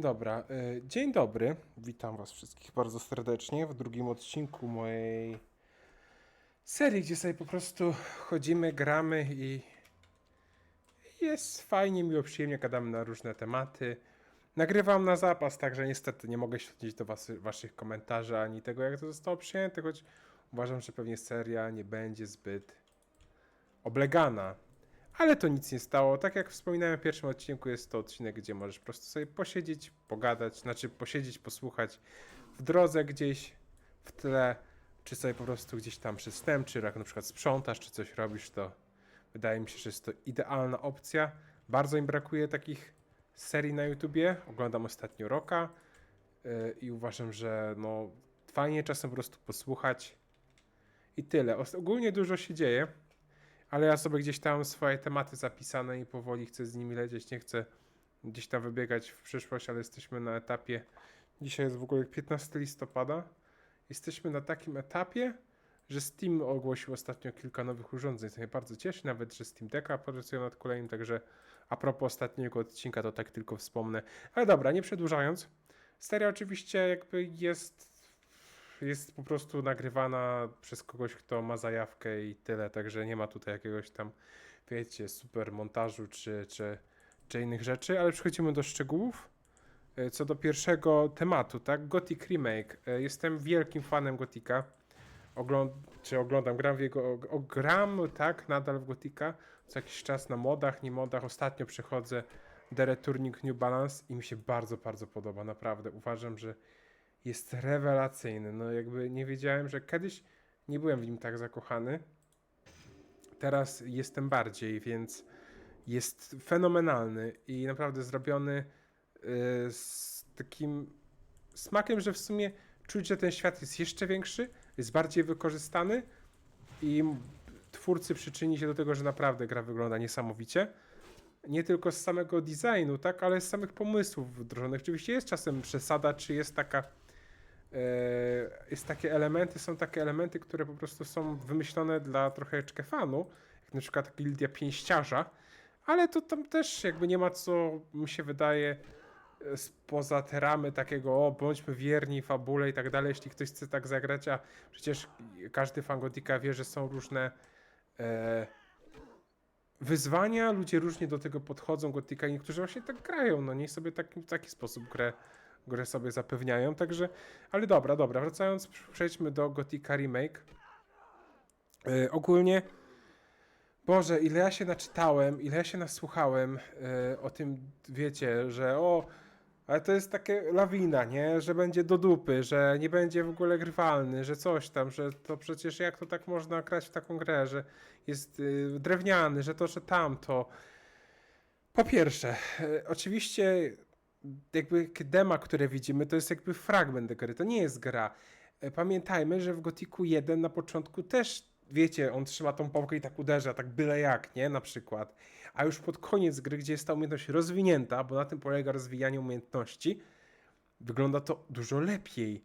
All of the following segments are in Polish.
Dobra, y, dzień dobry. Witam Was wszystkich bardzo serdecznie w drugim odcinku mojej serii, gdzie sobie po prostu chodzimy, gramy i jest fajnie, miło, przyjemnie, gadamy na różne tematy. Nagrywam na zapas, także niestety nie mogę śledzić do was, Waszych komentarzy ani tego, jak to zostało przyjęte, choć uważam, że pewnie seria nie będzie zbyt oblegana. Ale to nic nie stało. Tak jak wspominałem w pierwszym odcinku, jest to odcinek, gdzie możesz po prostu sobie posiedzieć, pogadać, znaczy posiedzieć, posłuchać w drodze gdzieś w tle, czy sobie po prostu gdzieś tam przystęp, czy jak na przykład sprzątasz, czy coś robisz, to wydaje mi się, że jest to idealna opcja. Bardzo im brakuje takich serii na YouTubie. Oglądam ostatnio Roka yy, i uważam, że no fajnie czasem po prostu posłuchać i tyle. Ogólnie dużo się dzieje. Ale ja sobie gdzieś tam swoje tematy zapisane i powoli chcę z nimi lecieć. Nie chcę gdzieś tam wybiegać w przyszłość, ale jesteśmy na etapie. Dzisiaj jest w ogóle 15 listopada. Jesteśmy na takim etapie, że Steam ogłosił ostatnio kilka nowych urządzeń. To mnie bardzo cieszy, nawet że Steam Decka pracują nad kolejnym. Także a propos ostatniego odcinka, to tak tylko wspomnę. Ale dobra, nie przedłużając. Seria oczywiście jakby jest jest po prostu nagrywana przez kogoś, kto ma zajawkę i tyle, także nie ma tutaj jakiegoś tam, wiecie, super montażu czy, czy, czy innych rzeczy, ale przechodzimy do szczegółów. E, Co do pierwszego tematu, tak? Gothic Remake. E, Jestem wielkim fanem Gotika. Ogląd czy oglądam, gram w jego, o, gram, tak, nadal w Gotika, co jakiś czas na modach, nie modach. Ostatnio przechodzę The Returning New Balance i mi się bardzo, bardzo podoba, naprawdę. Uważam, że jest rewelacyjny. No jakby nie wiedziałem, że kiedyś nie byłem w nim tak zakochany. Teraz jestem bardziej, więc jest fenomenalny i naprawdę zrobiony y, z takim smakiem, że w sumie czuć, że ten świat jest jeszcze większy, jest bardziej wykorzystany i twórcy przyczyni się do tego, że naprawdę gra wygląda niesamowicie. Nie tylko z samego designu, tak, ale z samych pomysłów wdrożonych. Oczywiście jest czasem przesada, czy jest taka jest takie elementy, są takie elementy, które po prostu są wymyślone dla troszeczkę fanu, jak na przykład Gildia Pięściarza, ale to tam też jakby nie ma co, mi się wydaje, e, spoza te ramy takiego, o, bądźmy wierni fabule i tak dalej, jeśli ktoś chce tak zagrać, a przecież każdy fan Gotika wie, że są różne e, wyzwania, ludzie różnie do tego podchodzą, Gotika, niektórzy właśnie tak grają, no nie sobie tak, w taki sposób grę, grę sobie zapewniają, także, ale dobra, dobra, wracając, przejdźmy do Gotika Remake. E, ogólnie, Boże, ile ja się naczytałem, ile ja się nasłuchałem e, o tym, wiecie, że o, ale to jest takie lawina, nie? Że będzie do dupy, że nie będzie w ogóle grywalny, że coś tam, że to przecież jak to tak można grać w taką grę, że jest y, drewniany, że to, że tamto. Po pierwsze, e, oczywiście jakby dema, które widzimy, to jest jakby fragment gry, to nie jest gra. E, Pamiętajmy, że w Gotiku 1 na początku też, wiecie, on trzyma tą pałkę i tak uderza, tak byle jak, nie? Na przykład. A już pod koniec gry, gdzie jest ta umiejętność rozwinięta, bo na tym polega rozwijanie umiejętności, wygląda to dużo lepiej.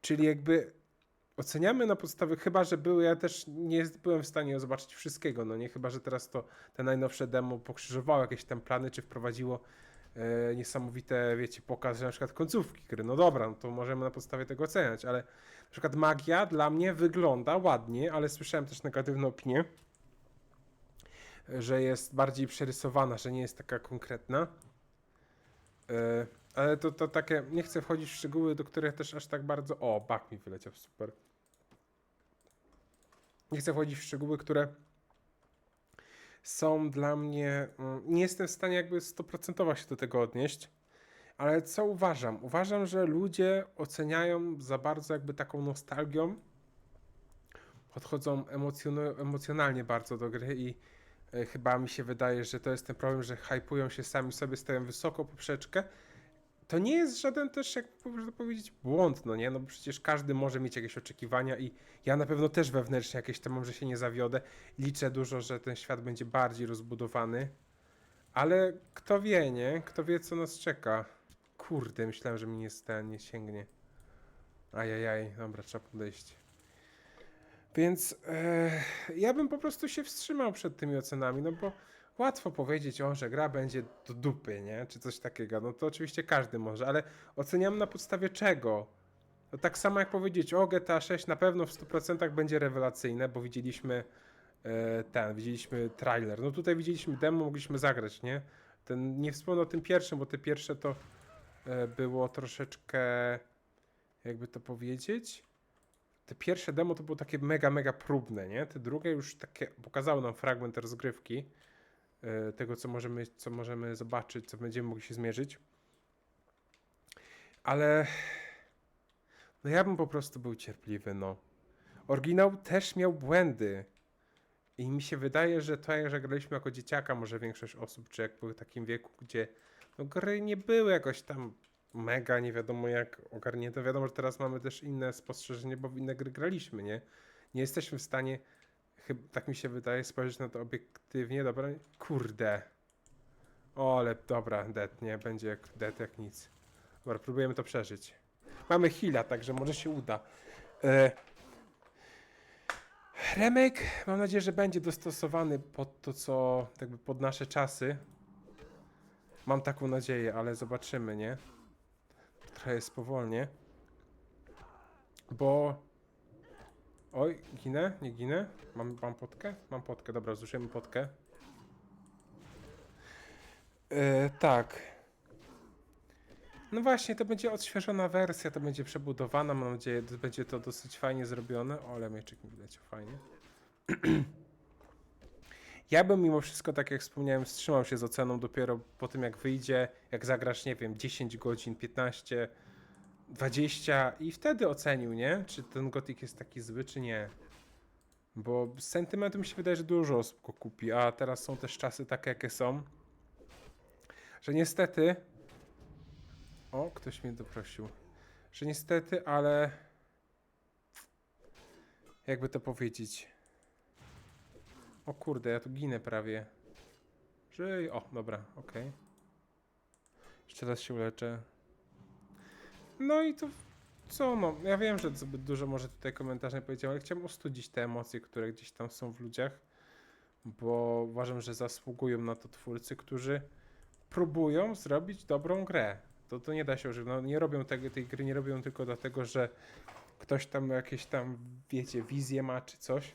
Czyli jakby oceniamy na podstawie, chyba że były, ja też nie byłem w stanie zobaczyć wszystkiego, no nie, chyba że teraz to te najnowsze demo pokrzyżowało jakieś tam plany, czy wprowadziło e, niesamowite, wiecie, pokaz, że na przykład końcówki gry, no dobra, no to możemy na podstawie tego oceniać, ale na przykład magia dla mnie wygląda ładnie, ale słyszałem też negatywne opinie, że jest bardziej przerysowana, że nie jest taka konkretna. E, ale to, to takie, nie chcę wchodzić w szczegóły, do których też aż tak bardzo... O, bak mi wyleciał, super. Nie chcę wchodzić w szczegóły, które są dla mnie... mm, Nie jestem w stanie jakby 100% się do tego odnieść. Ale co uważam? Uważam, że ludzie oceniają za bardzo jakby taką nostalgią. Podchodzą emocjon- emocjonalnie bardzo do gry i e, chyba mi się wydaje, że to jest ten problem, że hypują się sami sobie, stawiają wysoką poprzeczkę. To nie jest żaden też, jak można powiedzieć, błąd, no nie? No bo przecież każdy może mieć jakieś oczekiwania i ja na pewno też wewnętrznie jakieś tam mam, że się nie zawiodę. Liczę dużo, że ten świat będzie bardziej rozbudowany. Ale kto wie, nie? Kto wie, co nas czeka. Kurde, myślałem, że mi nie, ten nie sięgnie. Ajajaj, dobra, trzeba podejść. Więc e, ja bym po prostu się wstrzymał przed tymi ocenami, no bo łatwo powiedzieć, o, że gra będzie do dupy, nie? Czy coś takiego. No to oczywiście każdy może, ale oceniam na podstawie czego? To tak samo jak powiedzieć, o, GTA 6 na pewno w 100% będzie rewelacyjne, bo widzieliśmy e, ten, widzieliśmy trailer. No tutaj widzieliśmy demo, mogliśmy zagrać, nie? Ten, nie wspomnę o tym pierwszym, bo te pierwsze to e, było troszeczkę, jakby to powiedzieć, te pierwsze demo to było takie mega, mega próbne, nie? Te drugie już takie pokazały nam fragment rozgrywki tego, co możemy, co możemy zobaczyć, co będziemy mogli się zmierzyć. Ale no ja bym po prostu był cierpliwy, no. Oryginał też miał błędy. I mi się wydaje, że to, jak graliśmy jako dzieciaka, może większość osób, czy jak były w takim wieku, gdzie no, gry nie były jakoś tam mega, nie wiadomo jak ogarnięte. Wiadomo, że teraz mamy też inne spostrzeżenie, bo w inne gry graliśmy, nie? Nie jesteśmy w stanie, chyba, tak mi się wydaje, spojrzeć na to obiektywnie. Dobra, kurde. O, ale dobra, dead, nie? Będzie jak dead jak nic. Dobra, próbujemy to przeżyć. Mamy heala, także może się uda. E... Remake, mam nadzieję, że będzie dostosowany pod to, co jakby pod nasze czasy. Mam taką nadzieję, ale zobaczymy, nie? Trochę jest powolnie. Bo... Oj, ginę? Nie ginę? Mam, mam potkę? Mam potkę, dobra, zużyjemy potkę. E, tak. No właśnie, to będzie odświeżona wersja, to będzie przebudowana, mam nadzieję, że będzie to dosyć fajnie zrobione. O, ale mieczek mi wyleciał fajnie. ja bym mimo wszystko, tak jak wspomniałem, wstrzymał się z oceną dopiero po tym, jak wyjdzie, jak zagrasz, nie wiem, 10 godzin, 15, 20 i wtedy ocenił, nie? Czy ten gotik jest taki zły, czy nie. Bo z mi się wydaje, że dużo osób go kupi, a teraz są też czasy takie, jakie są, że niestety o, ktoś mnie doprosił. Że niestety, ale. Jakby to powiedzieć. O kurde, ja tu ginę prawie. Żyj. O, dobra, okej. Jeszcze raz się uleczę. No i to. Co no? Ja wiem, że zbyt dużo może tutaj komentarzy nie powiedziałem, ale chciałem ostudzić te emocje, które gdzieś tam są w ludziach. Bo uważam, że zasługują na to twórcy, którzy próbują zrobić dobrą grę. To, to nie da się używać. No, nie robią tego, tej gry nie robią tylko dlatego, że ktoś tam jakieś tam, wiecie, wizję ma czy coś.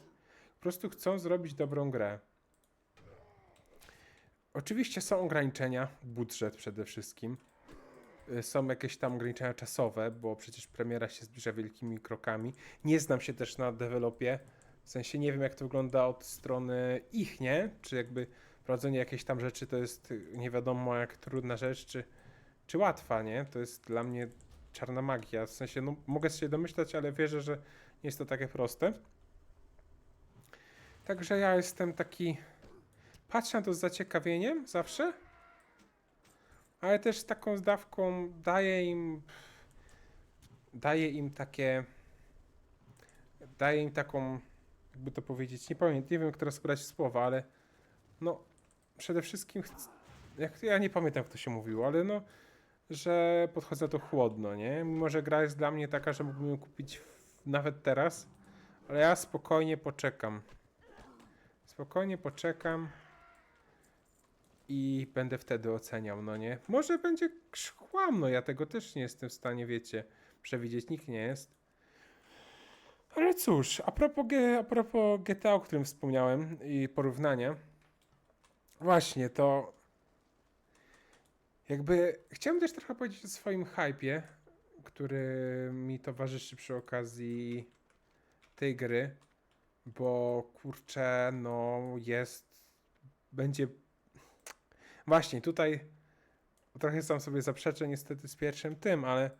Po prostu chcą zrobić dobrą grę. Oczywiście są ograniczenia, budżet przede wszystkim. Y, Są jakieś tam ograniczenia czasowe, bo przecież premiera się zbliża wielkimi krokami. Nie znam się też na dewelopie. W sensie nie wiem, jak to wygląda od strony ich, nie? Czy jakby prowadzenie jakiejś tam rzeczy to jest nie wiadomo jak trudna rzecz, czy czy łatwa, nie? To jest dla mnie czarna magia. W sensie, no, mogę się domyślać, ale wierzę, że nie jest to takie proste. Także ja jestem taki. Patrzę na to z zaciekawieniem zawsze, ale też z taką zdawką daję im. Daję im takie. Daję im taką. Jakby to powiedzieć, nie pamiętam, nie wiem, jak teraz brać słowa, ale no przede wszystkim. Jak, ja nie pamiętam, jak to się mówiło, ale no że podchodzę to chłodno, nie? Mimo, że gra jest dla mnie taka, że mógłbym ją kupić nawet teraz, ale ja spokojnie poczekam. Spokojnie poczekam i będę wtedy oceniał, no nie? Może będzie krzchłam, no ja tego też nie jestem w stanie, wiecie, przewidzieć, nikt nie jest. Ale cóż, a propos, a propos GTA, o którym wspomniałem i porównania, właśnie to jakby chciałem też trochę powiedzieć o swoim hypie, który mi towarzyszy przy okazji tej gry, bo kurczę, no jest, będzie. Właśnie tutaj trochę sam sobie zaprzeczę niestety z pierwszym tym, ale.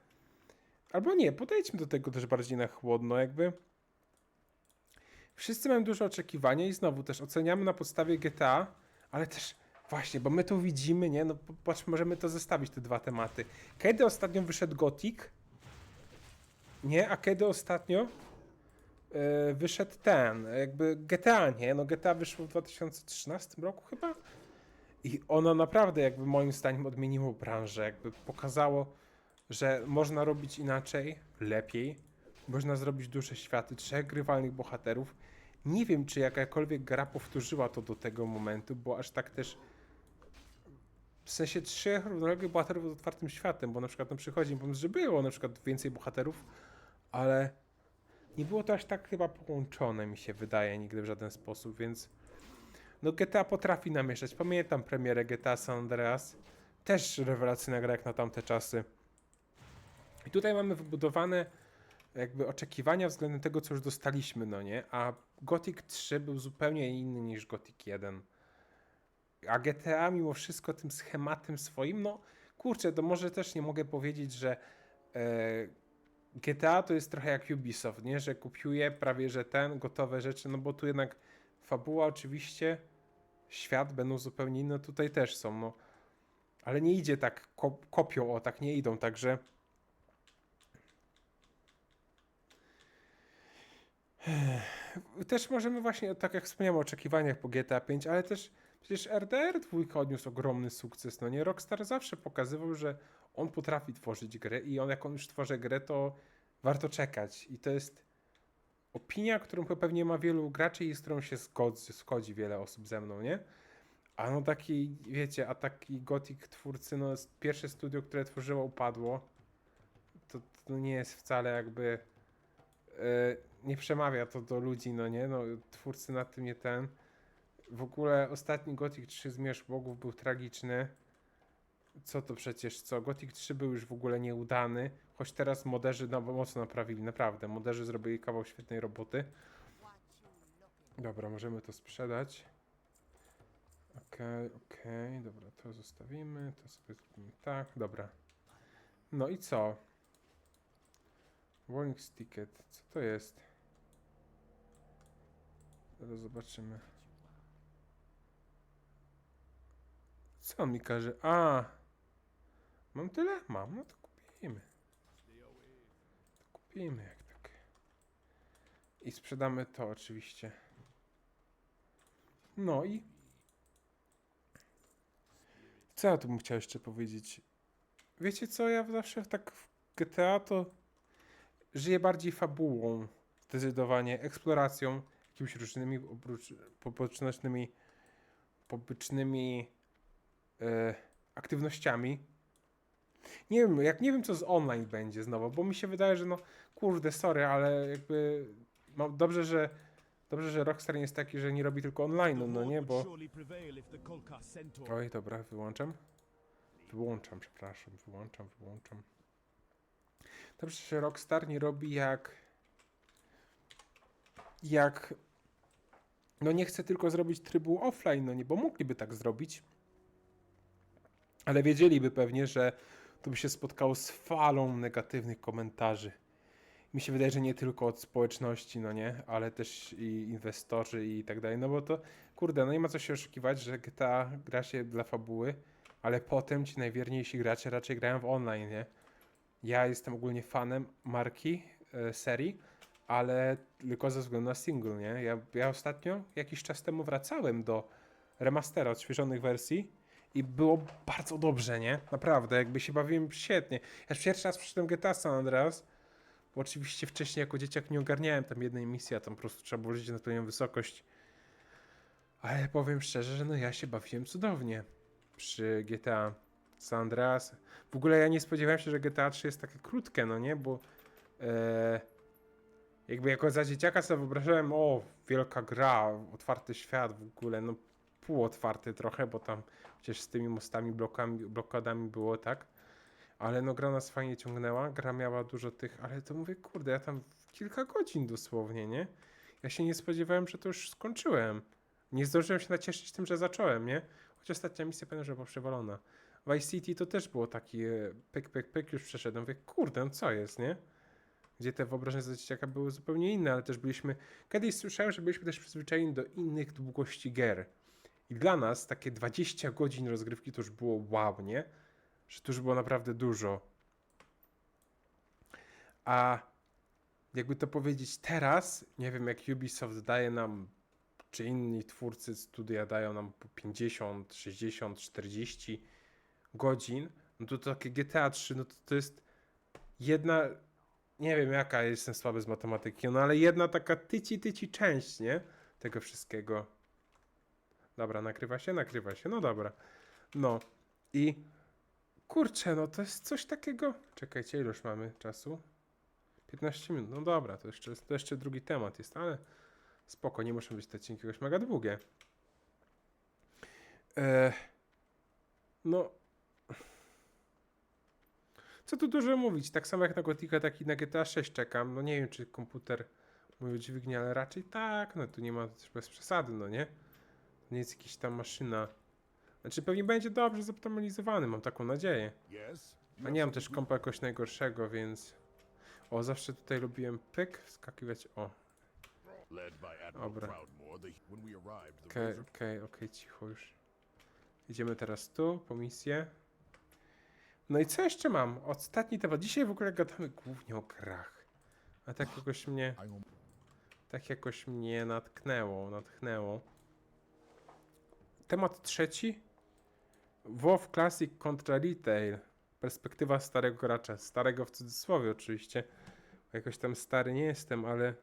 Albo nie, podejdźmy do tego też bardziej na chłodno, jakby. Wszyscy mają duże oczekiwania i znowu też oceniamy na podstawie GTA, ale też Właśnie, bo my tu widzimy, nie? No patrz, możemy to zestawić, te dwa tematy. Kiedy ostatnio wyszedł Gothic? Nie, a kiedy ostatnio e, wyszedł ten, jakby GTA, nie? No GTA wyszło w 2013 roku chyba? I ono naprawdę jakby moim zdaniem odmieniło branżę, jakby pokazało, że można robić inaczej, lepiej, można zrobić duże światy, trzech grywalnych bohaterów, Nie wiem, czy jakakolwiek gra powtórzyła to do tego momentu, bo aż tak też. W sensie trzech równoległych bohaterów z otwartym światem, bo na przykład no, przychodzi pomysł, że było na przykład więcej bohaterów, ale nie było to aż tak chyba połączone, mi się wydaje, nigdy w żaden sposób, więc no GTA potrafi namieszać. Pamiętam premierę GTA San Andreas, też rewelacyjna gra jak na tamte czasy. I tutaj mamy wybudowane jakby oczekiwania względem tego, co już dostaliśmy, no nie? A Gothic 3 był zupełnie inny niż Gothic 1. A GTA mimo wszystko tym schematem swoim, no kurczę, to może też nie mogę powiedzieć, że e, GTA to jest trochę jak Ubisoft, nie? Że kupiuje prawie, że ten, gotowe rzeczy, no bo tu jednak fabuła oczywiście, świat będą zupełnie inne, tutaj też są, no. Ale nie idzie tak ko- kopią, o tak nie idą, także... Też możemy właśnie, tak jak wspomniałem o oczekiwaniach po GTA 5, ale też przecież RDR 2 odniósł ogromny sukces, no nie? Rockstar zawsze pokazywał, że on potrafi tworzyć grę i on jak on już tworzy grę, to warto czekać. I to jest opinia, którą pewnie ma wielu graczy i z którą się zgodzi, zgodzi wiele osób ze mną, nie? A no taki, wiecie, a taki Gothic twórcy, no pierwsze studio, które tworzyło upadło, to, to nie jest wcale jakby, e, nie przemawia to do ludzi, no nie? No twórcy na tym nie ten. W ogóle ostatni Gothic 3 Zmierzch Bogów był tragiczny. Co to przecież, co? Gothic 3 był już w ogóle nieudany, choć teraz moderzy no, mocno naprawili, naprawdę. Moderzy zrobili kawał świetnej roboty. Dobra, możemy to sprzedać. Okej, okej, dobra, to zostawimy, to sobie zrobimy tak, dobra. No i co? Warning ticket, co to jest? Zaraz zobaczymy. Co on mi każe? A! Mam tyle? Mam, no to kupimy. To kupimy jak tak. I sprzedamy to oczywiście. No i co ja tu bym chciał jeszcze powiedzieć? Wiecie co, ja zawsze tak w GTA to żyję bardziej fabułą, zdecydowanie, eksploracją, jakimiś różnymi oprócz, pobocznymi, pobocznymi e, aktywnościami. Nie wiem, jak nie wiem co z online będzie znowu, bo mi się wydaje, że no kurde, sorry, ale jakby no, dobrze, że dobrze, że Rockstar jest taki, że nie robi tylko online, no nie, bo Oj, dobra, wyłączam. Wyłączam, przepraszam, wyłączam, wyłączam. Dobrze, że Rockstar nie robi jak. Jak. No nie chce tylko zrobić trybu offline, no nie, bo mogliby tak zrobić. Ale wiedzieliby pewnie, że to by się spotkało z falą negatywnych komentarzy. Mi się wydaje, że nie tylko od społeczności, no nie, ale też i inwestorzy i tak dalej, no bo to, kurde, no nie ma co się oszukiwać, że GTA gra się dla fabuły, ale potem ci najwierniejsi gracze raczej grają w online, nie? Ja jestem ogólnie fanem marki, e, serii, ale tylko ze względu na single, nie? Ja, ja ostatnio, jakiś czas temu wracałem do remastera odświeżonych wersji i było bardzo dobrze, nie? Naprawdę, jakby się bawiłem świetnie. Ja pierwszy raz przyszedłem GTA San Andreas, bo oczywiście wcześniej jako dzieciak nie ogarniałem tam jednej misji, a tam po prostu trzeba było lecieć na odpowiednią wysokość. Ale powiem szczerze, że no ja się bawiłem cudownie przy GTA San Andreas. W ogóle ja nie spodziewałem się, że GTA 3 jest takie krótkie, no nie, bo e, jakby jako za dzieciaka sobie wyobrażałem, o, wielka gra, otwarty świat w ogóle, no półotwarty trochę, bo tam przecież z tymi mostami, blokami, blokadami było tak. Ale no gra nas fajnie ciągnęła, gra miała dużo tych, ale to mówię, kurde, ja tam kilka godzin dosłownie, nie? Ja się nie spodziewałem, że to już skończyłem. Nie zdążyłem się nacieszyć tym, że zacząłem, nie? Choć ostatnia misja pewnie, że była przewalona. Vice City to też było taki e, pyk, pyk, pyk, już przeszedłem. Mówię, kurde, no co jest, nie? Gdzie te wyobrażenia za dzieciaka były zupełnie inne, ale też byliśmy... Kiedyś słyszałem, że byliśmy też przyzwyczajeni do innych długości gier. I dla nas takie 20 godzin rozgrywki to już było wow, nie? Że to już było naprawdę dużo. A jakby to powiedzieć teraz, nie wiem jak Ubisoft daje nam, czy inni twórcy studia dają nam po 50, 60, 40 godzin, no to takie GTA 3, no to, to jest jedna, nie wiem jaka jestem słaby z matematyki, no ale jedna taka tyci tyci część, nie? Tego wszystkiego. Dobra, nakrywa się, nakrywa się, no dobra. No i kurczę, no to jest coś takiego. Czekajcie, ile już mamy czasu? 15 minut, no dobra, to jeszcze, to jeszcze drugi temat jest, ale spoko, nie muszą być te odcinki jakoś mega długie. E, no. Co tu dużo mówić, tak samo jak na Gotika, tak i na GTA 6 czekam. No nie wiem, czy komputer mój udźwignie, ale raczej tak, no tu nie ma też bez przesady, no nie? To nie jest jakaś tam maszyna. Znaczy pewnie będzie dobrze zoptymalizowany, mam taką nadzieję. A nie mam też kompa jakoś najgorszego, więc... O, zawsze tutaj lubiłem pyk, wskakiwać, o. Dobra. Okej, okej, okej, cicho już. Idziemy teraz tu, po misję. No i co jeszcze mam? Ostatni temat. Dzisiaj w ogóle gadamy głównie o grach. A tak jakoś mnie, tak jakoś mnie natknęło, natchnęło. Temat trzeci. WoW Classic kontra Retail. Perspektywa starego gracza. Starego w cudzysłowie oczywiście. Jakoś tam stary nie jestem, ale...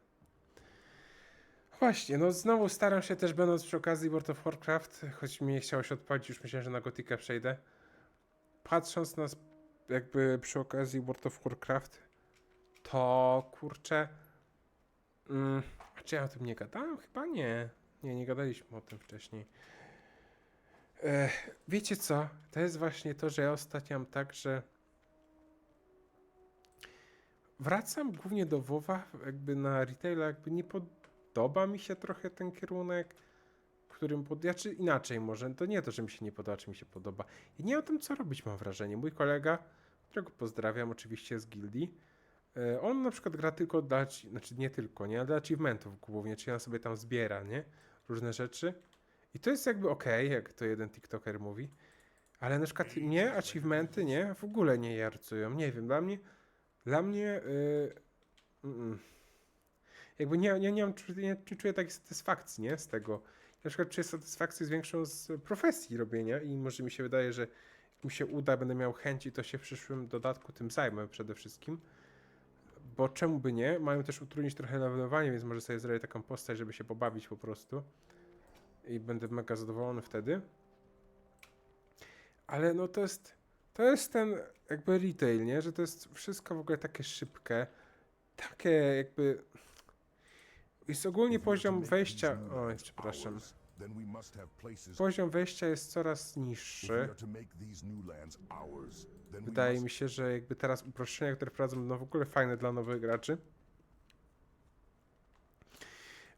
Właśnie, no znowu staram się też będąc przy okazji World of Warcraft, choć mi nie chciało się odpalić, już myślałem, że na Gotika przejdę. Patrząc na jakby przy okazji World of Warcraft, to kurczę... Mm, czy ja o tym nie gadałem? Chyba nie. Nie, nie gadaliśmy o tym wcześniej. Wiecie co? To jest właśnie to, że ja ostatnio mam tak, że wracam głównie do WoWa, jakby na retaila, jakby nie podoba mi się trochę ten kierunek, w którym, pod... ja, czy inaczej może, to nie to, że mi się nie podoba, czy mi się podoba. I nie o tym, co robić, mam wrażenie. Mój kolega, którego pozdrawiam oczywiście z gildii, e, on na przykład gra tylko dla, znaczy nie tylko, nie, ale dla achievementów głównie, czyli on sobie tam zbiera, nie, różne rzeczy. I to jest jakby okej, jak to jeden TikToker mówi, ale na przykład mnie achievementy, nie, w ogóle nie jarcują, nie wiem, dla mnie, dla mnie, yy, mm, jakby nie, nie, nie, mam, nie, nie czuję takiej satysfakcji, nie, z tego. Ja na przykład czuję satysfakcję z większą z profesji robienia i może mi się wydaje, że jak mi się uda, będę miał chęci, to się w przyszłym dodatku tym zajmę przede wszystkim. Bo czemu by nie? Mają też utrudnić trochę levelowanie, więc może sobie zrobię taką postać, żeby się pobawić po prostu. I będę mega zadowolony wtedy. Ale no to jest, to jest ten jakby retail, nie? Że to jest wszystko w ogóle takie szybkie. Takie jakby... Jest ogólnie poziom wejścia... Oj, przepraszam. Poziom wejścia jest coraz niższy. Wydaje mi się, że jakby teraz uproszczenia, które wprowadzą, będą w ogóle fajne dla nowych graczy.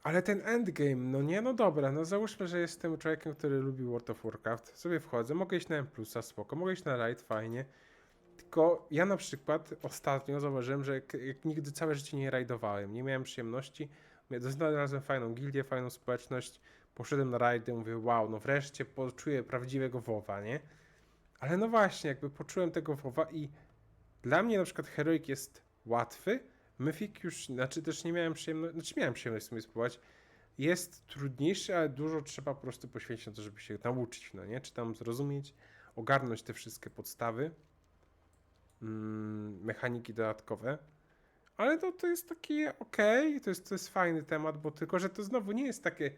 Ale ten endgame, no nie, no dobra, no załóżmy, że jestem człowiekiem, który lubi World of Warcraft. Sobie wchodzę, mogę iść na M+, spoko, mogę iść na Light, fajnie. Tylko ja na przykład ostatnio zauważyłem, że jak, jak nigdy całe życie nie rajdowałem, nie miałem przyjemności, znalazłem fajną gildię, fajną społeczność, poszedłem na rajdy, mówię, wow, no wreszcie poczuję prawdziwego WoWa, nie? Ale no właśnie, jakby poczułem tego WoWa i dla mnie na przykład Heroic jest łatwy, Mythic już, znaczy też nie miałem przyjemności, znaczy miałem przyjemność w sumie spróbować, jest trudniejszy, ale dużo trzeba po prostu poświęcić na to, żeby się nauczyć, no nie? Czy tam zrozumieć, ogarnąć te wszystkie podstawy, mm, mechaniki dodatkowe. Ale to, to jest takie okej, to, jest, to jest fajny temat, bo tylko, że to znowu nie jest takie,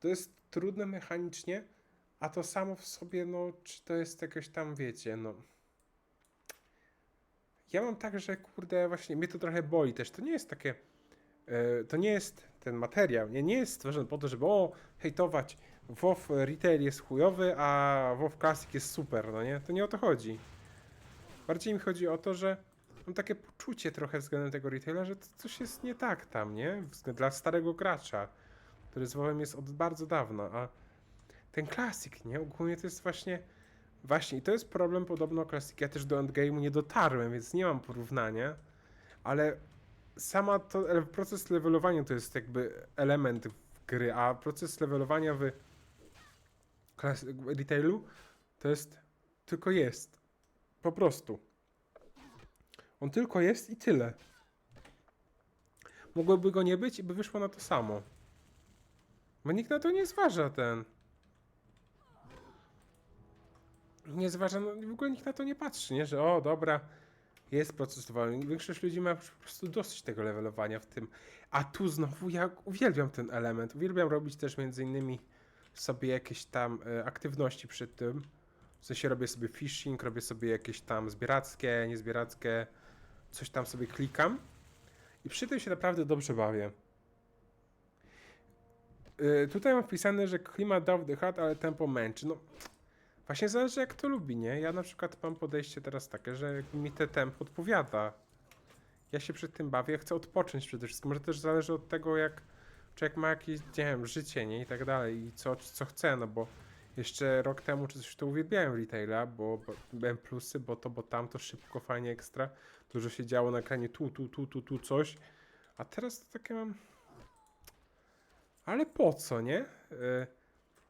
to jest trudne mechanicznie, a to samo w sobie, no, czy to jest jakoś tam, wiecie, no. Ja mam tak, że kurde, właśnie mnie to trochę boli też. To nie jest takie. e, to nie jest ten materiał. Nie, nie jest stworzony po to, żeby o, hejtować. WoW Retail jest chujowy, a WoW Classic jest super, no nie? To nie o to chodzi. Bardziej mi chodzi o to, że mam takie poczucie trochę względem tego retaila, że to coś jest nie tak tam, nie? Dla starego gracza, który z WoWem jest od bardzo dawna, a ten klasik, nie? Ogólnie to jest właśnie. Właśnie, i to jest problem podobno klasik. Ja też do endgame'u nie dotarłem, więc nie mam porównania, ale sama to proces levelowania to jest jakby element gry, a proces levelowania w klasy- w retailu to jest tylko jest. Po prostu. On tylko jest i tyle. Mogłoby go nie być i by wyszło na to samo. Bo nikt na to nie zważa ten. Nie zważa, no w ogóle nikt na to nie patrzy, nie? Że o, dobra, jest proces levelowania. Większość ludzi ma po prostu dosyć tego levelowania w tym. A tu znowu ja uwielbiam ten element. Uwielbiam robić też między innymi sobie jakieś tam e, aktywności przy tym. W sensie robię sobie phishing, robię sobie jakieś tam zbierackie, niezbierackie, coś tam sobie klikam. I przy tym się naprawdę dobrze bawię. Y, tutaj mam wpisane, że klimat dał wdychat, ale tempo męczy. No, właśnie zależy jak to lubi, nie? Ja na przykład mam podejście teraz takie, że mi te tempo odpowiada. Ja się przy tym bawię, chcę odpocząć przede wszystkim. Może też zależy od tego, jak człowiek ma jakieś, nie wiem, życie, nie? I tak dalej. I co, co chce, no bo jeszcze rok temu czy coś to uwielbiałem retaila, bo, byłem plusy, bo to, bo tamto, szybko, fajnie, ekstra. Dużo się działo na ekranie, tu, tu, tu, tu, tu coś. A teraz to takie mam... Ale po co, nie? Y,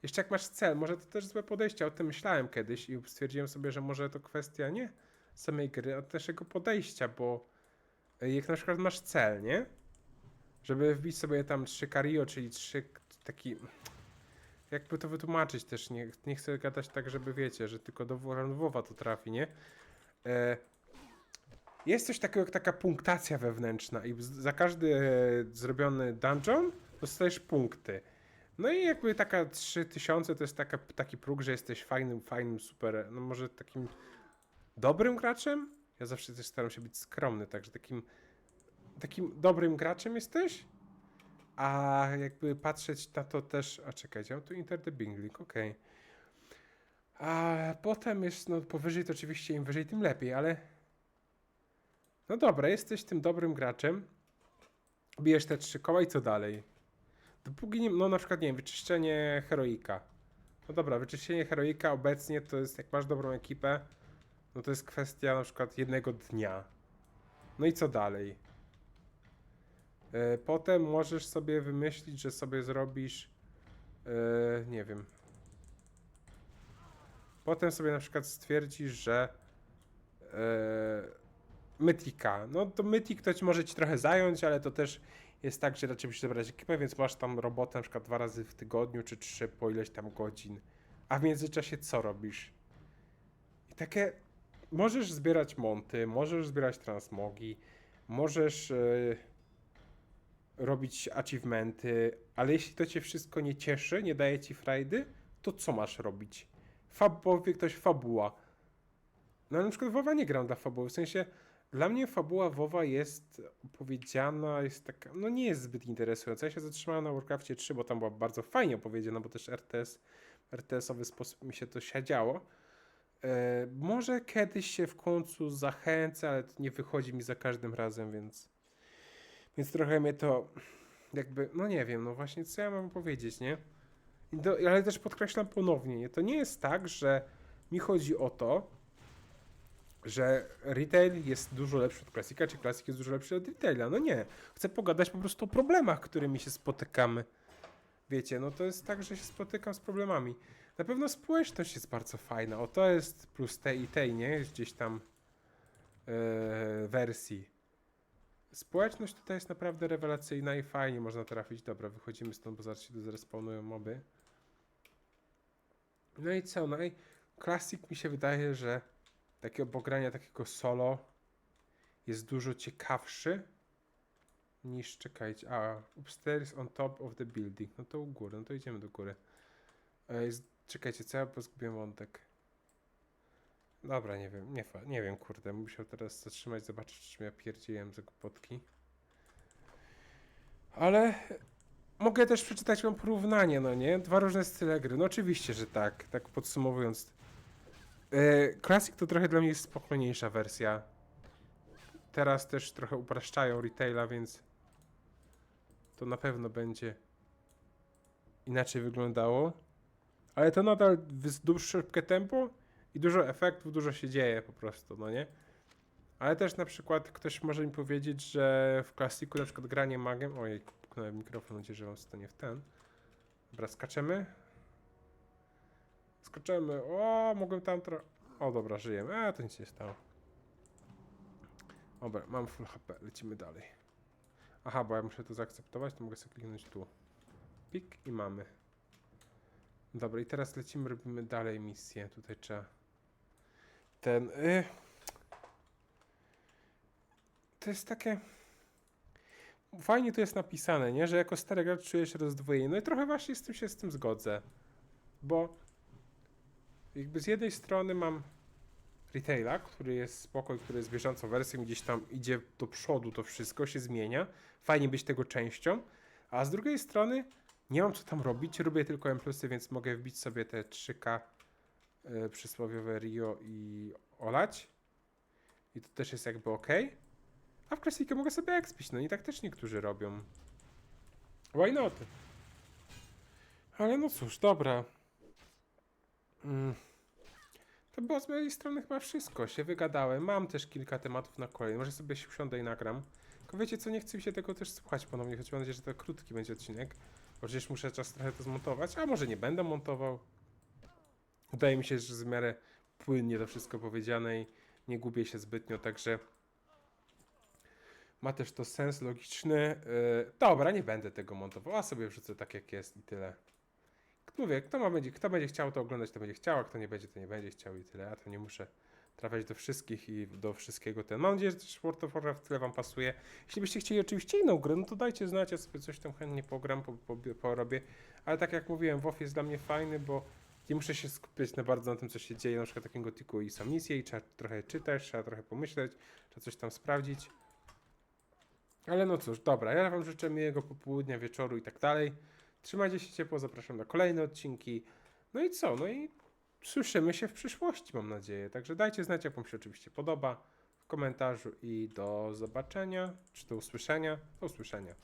jeszcze jak masz cel, może to też złe podejście, o tym myślałem kiedyś i stwierdziłem sobie, że może to kwestia nie samej gry, a też jego podejścia, bo y, jak na przykład masz cel, nie? Żeby wbić sobie tam trzy Cario, czyli trzy taki... Jakby to wytłumaczyć też, nie, nie chcę gadać tak, żeby wiecie, że tylko do Wowa to trafi, nie? E, jest coś takiego jak taka punktacja wewnętrzna i za każdy e, zrobiony dungeon dostajesz punkty. No i jakby taka 3000 to jest taka, taki próg, że jesteś fajnym, fajnym, super, no może takim dobrym graczem? Ja zawsze też staram się być skromny, także takim, takim dobrym graczem jesteś? A jakby patrzeć na to też, a czekajcie, mam tu Inter the Bingling, okej. A potem jest, no powyżej to oczywiście im wyżej, tym lepiej, ale no dobra, jesteś tym dobrym graczem, bijesz te trzy koła i co dalej? Dopóki nie, no na przykład, nie wiem, wyczyszczenie heroika. No dobra, wyczyszczenie heroika obecnie to jest, jak masz dobrą ekipę, no to jest kwestia na przykład jednego dnia. No i co dalej? E, Potem możesz sobie wymyślić, że sobie zrobisz, e, nie wiem. Potem sobie na przykład stwierdzisz, że e, Mytika. No to Mytik to ci może ci trochę zająć, ale to też jest tak, że raczej musisz zebrać ekipę, więc masz tam robotę na przykład dwa razy w tygodniu, czy trzy po ileś tam godzin. A w międzyczasie co robisz? I takie, możesz zbierać monty, możesz zbierać transmogi, możesz e, robić achievementy, ale jeśli to cię wszystko nie cieszy, nie daje ci frajdy, to co masz robić? Fab, ktoś fabuła. No na przykład WoWa nie gram dla fabuły, w sensie dla mnie fabuła WoWa jest opowiedziana, jest taka, no nie jest zbyt interesująca. Ja się zatrzymałem na Warcraftie 3, bo tam była bardzo fajnie opowiedziana, bo też RTS, RTS-owy sposób mi się to siedziało. E, może kiedyś się w końcu zachęcę, ale to nie wychodzi mi za każdym razem, więc więc trochę mnie to jakby, no nie wiem, no właśnie co ja mam powiedzieć, nie? Do, ale też podkreślam ponownie, nie? To nie jest tak, że mi chodzi o to, że retail jest dużo lepszy od klasika, czy klasik jest dużo lepszy od retaila. No nie. Chcę pogadać po prostu o problemach, którymi się spotykamy. Wiecie, no to jest tak, że się spotykam z problemami. Na pewno społeczność jest bardzo fajna. O, to jest plus tej i tej, nie? Gdzieś tam yy, wersji. Społeczność tutaj jest naprawdę rewelacyjna i fajnie można trafić. Dobra, wychodzimy stąd, bo zaraz się tu zrespawnują moby. No i co? No i Classic mi się wydaje, że takiego pogrania takiego solo jest dużo ciekawszy niż, czekajcie, a upstairs on top of the building. No to u góry, no to idziemy do góry. E, Jest, czekajcie, co ja bo zgubiłem wątek. Dobra, nie wiem, nie, nie wiem, kurde, musiał teraz zatrzymać, zobaczyć, czy ja pierdziłem za głupotki. Ale mogę też przeczytać wam porównanie, no nie? Dwa różne style gry. No oczywiście, że tak, tak podsumowując. E, Classic to trochę dla mnie jest spokojniejsza wersja. Teraz też trochę upraszczają retaila, więc to na pewno będzie inaczej wyglądało. Ale to nadal dużo szybkie tempo i dużo efektów, dużo się dzieje po prostu, no nie? Ale też na przykład ktoś może mi powiedzieć, że w klasiku na przykład granie magiem... Ojej, puknąłem mikrofon, nadzieję, że stanie w ten. Dobra, skaczemy. Skaczemy. O, mogłem tam trochę... O, dobra, żyjemy. A, to nic nie stało. Dobra, mam full HP, lecimy dalej. Aha, bo ja muszę to zaakceptować, to mogę sobie kliknąć tu. Pik i mamy. Dobra, i teraz lecimy, robimy dalej misję. Tutaj trzeba ten. Y... to jest takie... Fajnie to jest napisane, nie? Że jako stary gracz czujesz rozdwojenie. No i trochę właśnie z tym się z tym zgodzę. Bo jakby z jednej strony mam retaila, który jest spokój, który jest bieżącą wersją, gdzieś tam idzie do przodu, to wszystko się zmienia. Fajnie być tego częścią. A z drugiej strony nie mam co tam robić, robię tylko M+, więc mogę wbić sobie te 3K y, przysłowiowe Rio i olać. I to też jest jakby ok. A w klasikę mogę sobie expić, no i tak też niektórzy robią. Why not? Ale no cóż, dobra. Mm. To było z mojej strony chyba wszystko. Się wygadałem. Mam też kilka tematów na kolej. Może sobie się usiądę i nagram. Tylko wiecie co, nie chcę mi się tego też słuchać ponownie, choć mam nadzieję, że to krótki będzie odcinek. Bo przecież muszę czas trochę to zmontować, a może nie będę montował. Wydaje mi się, że w miarę płynnie to wszystko powiedziane i nie gubię się zbytnio, także ma też to sens logiczny. Yy, dobra, nie będę tego montował, a sobie wrzucę tak jak jest i tyle. Mówię, kto, ma, będzie, kto będzie chciał to oglądać, to będzie chciał, a kto nie będzie, to nie będzie chciał i tyle. Ja to nie muszę trafiać do wszystkich i do wszystkiego ten. Mam nadzieję, że też World of Warcraft tyle wam pasuje. Jeśli byście chcieli oczywiście inną grę, no to dajcie znać, ja sobie coś tam chętnie pogram, po, po, porobię. Ale tak jak mówiłem, WoW jest dla mnie fajny, bo nie muszę się skupiać na bardzo na tym, co się dzieje, na przykład takim gotiku i są misje i trzeba trochę czytać, trzeba trochę pomyśleć, trzeba coś tam sprawdzić. Ale no cóż, dobra, ja wam życzę miłego popołudnia, wieczoru i tak dalej. Trzymajcie się ciepło, zapraszam na kolejne odcinki. No i co? No i słyszymy się w przyszłości, mam nadzieję. Także dajcie znać, jak wam się oczywiście podoba w komentarzu i do zobaczenia, czy do usłyszenia. Do usłyszenia.